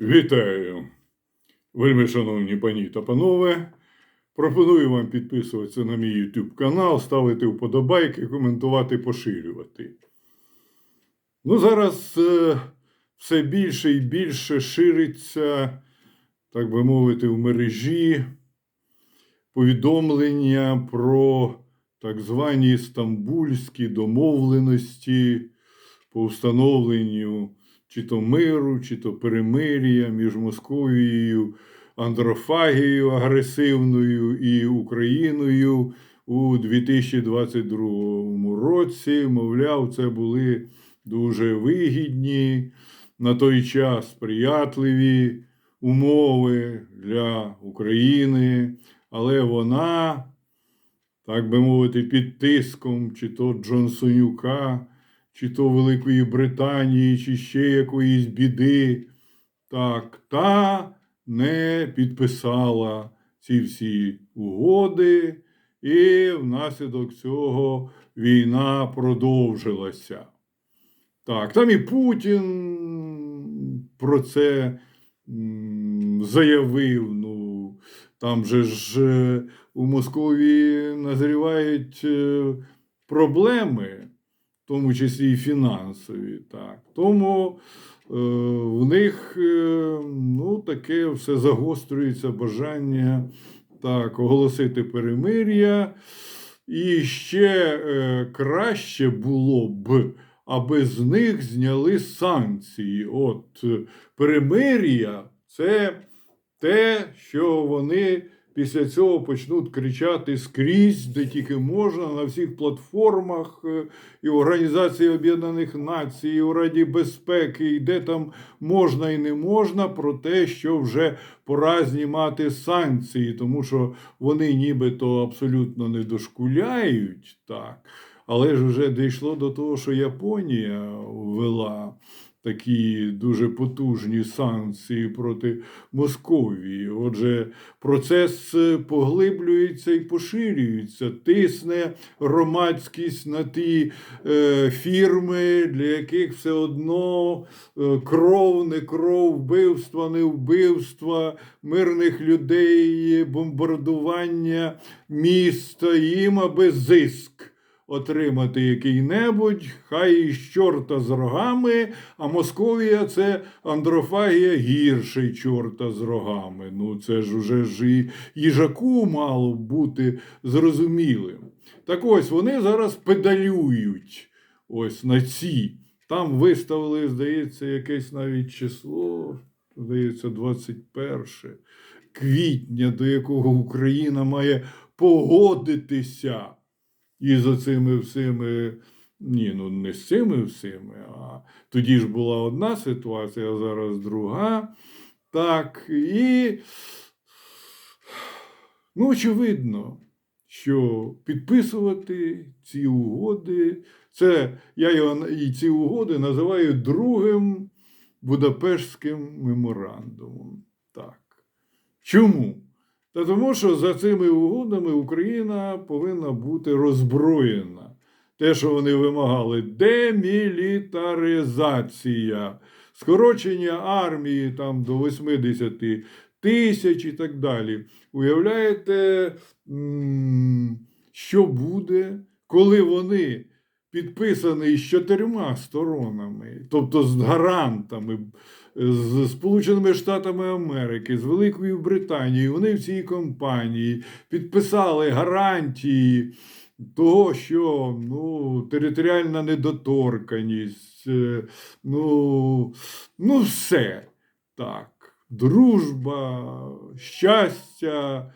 Вітаю, вельми шановні пані та панове. Пропоную вам підписуватися на мій YouTube канал, ставити вподобайки, коментувати, поширювати. Ну, зараз е, все більше і більше шириться, так би мовити, в мережі повідомлення про так звані стамбульські домовленості по встановленню чи то миру, чи то перемир'я між Московією, андрофагією агресивною і Україною у 2022 році. Мовляв, це були дуже вигідні на той час сприятливі умови для України, але вона, так би мовити, під тиском чи то Джонсонюка чи то Великої Британії, чи ще якоїсь біди, так, та не підписала ці всі угоди, і внаслідок цього війна продовжилася. Так, там і Путін про це заявив. Ну, там же ж е, у Москові назрівають е, проблеми тому числі і фінансові. Так. Тому е, в них е, ну, таке все загострюється бажання так, оголосити перемир'я. І ще е, краще було б, аби з них зняли санкції. От перемир'я це те, що вони після цього почнуть кричати скрізь, де тільки можна, на всіх платформах е, і в Організації Об'єднаних Націй, і у Раді безпеки, і де там можна і не можна, про те, що вже пора знімати санкції, тому що вони нібито абсолютно не дошкуляють. так. Але ж вже дійшло до того, що Японія ввела такі дуже потужні санкції проти Московії. Отже, процес поглиблюється і поширюється, тисне громадськість на ті е, фірми, для яких все одно е, кров, не кров, вбивства, не вбивства, мирних людей, бомбардування міста, їм аби зиск отримати який-небудь, хай і з чорта з рогами, а Московія це андрофагія гірший чорта з рогами. Ну це ж уже ж і їжаку мало бути зрозумілим. Так ось вони зараз педалюють ось на ці. Там виставили, здається, якесь навіть число, здається, 21 квітня, до якого Україна має погодитися. І за цими всіми, ні, ну не з цими всіми, а тоді ж була одна ситуація, а зараз друга. Так, і, ну, очевидно, що підписувати ці угоди, це я його і ці угоди називаю другим Будапештським меморандумом. Так. Чому? Та тому, що за цими угодами Україна повинна бути роззброєна. Те, що вони вимагали, демілітаризація, скорочення армії там до 80 тисяч і так далі. Уявляєте, що буде, коли вони підписані з чотирма сторонами, тобто з гарантами з Сполученими Штатами Америки, з Великою Британією, вони в цій компанії підписали гарантії того, що ну, територіальна недоторканість, е, ну, ну все так. Дружба, щастя,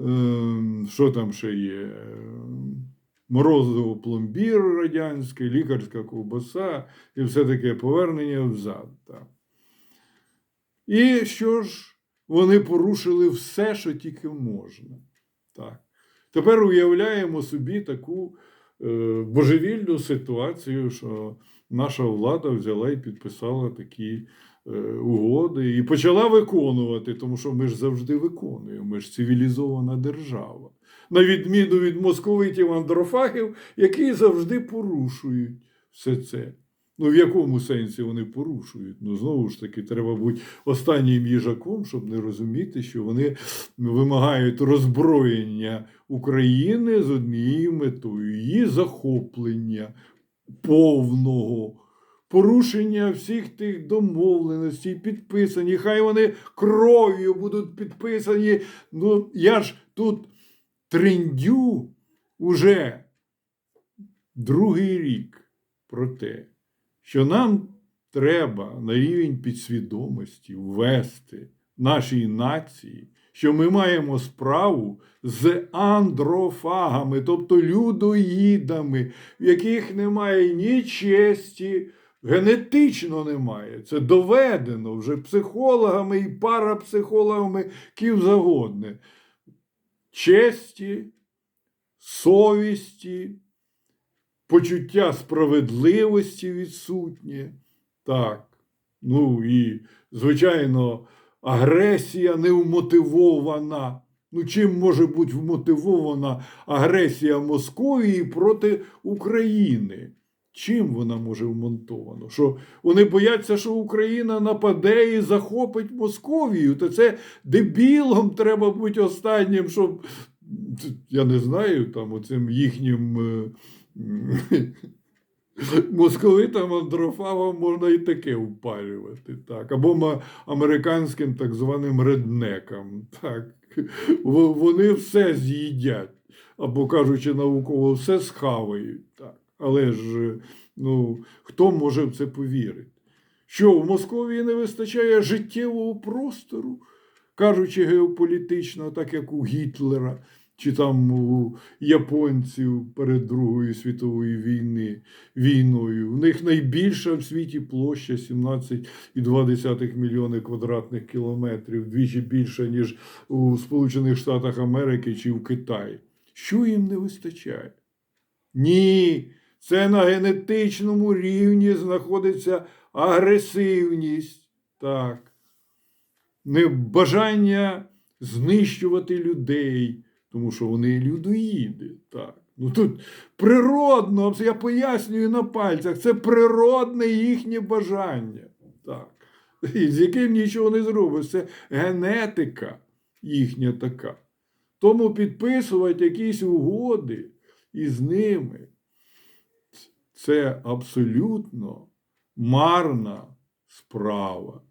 ем, що там ще є? Морозиво пломбір радянський, лікарська ковбаса і все таке повернення взад. І що ж, вони порушили все, що тільки можна. Так. Тепер уявляємо собі таку е, божевільну ситуацію, що наша влада взяла і підписала такі угоди і почала виконувати, тому що ми ж завжди виконуємо, ми ж цивілізована держава. На відміну від московитів андрофагів, які завжди порушують все це. Ну, в якому сенсі вони порушують? Ну, знову ж таки, треба бути останнім їжаком, щоб не розуміти, що вони вимагають роззброєння України з однією метою її захоплення повного. Порушення всіх тих домовленостей, підписані, хай вони кров'ю будуть підписані. Ну, я ж тут трендю уже другий рік про те, що нам треба на рівень підсвідомості ввести нашій нації, що ми маємо справу з андрофагами, тобто людоїдами, в яких немає ні честі, генетично немає. Це доведено вже психологами і парапсихологами, ким завгодне. Честі, совісті, почуття справедливості відсутнє. Так. Ну і, звичайно, агресія невмотивована. Ну, чим може бути вмотивована агресія Московії проти України? Чим вона може вмонтована? Що вони бояться, що Україна нападе і захопить Московію. То це дебілом треба бути останнім, щоб я не знаю, там оцим їхнім е, московитам андрофагам можна і таке впалювати. Так. Або американським так званим реднекам. Так. Вони все з'їдять, або кажучи науково, все схавають. Так. Але ж ну, хто може в це повірити? Що в Московії не вистачає життєвого простору, кажучи геополітично, так як у Гітлера, чи там у японців перед Другою світовою війни, війною. У них найбільша в світі площа 17,2 мільйони квадратних кілометрів, двічі більша, ніж у Сполучених Штатах Америки чи в Китаї. Що їм не вистачає? Ні, це на генетичному рівні знаходиться агресивність, так, не бажання знищувати людей, тому що вони людоїди. Так. Ну тут природно, я пояснюю на пальцях, це природне їхнє бажання. Так. З яким нічого не зробиш. Це генетика їхня така. Тому підписувати якісь угоди із ними це абсолютно марна справа.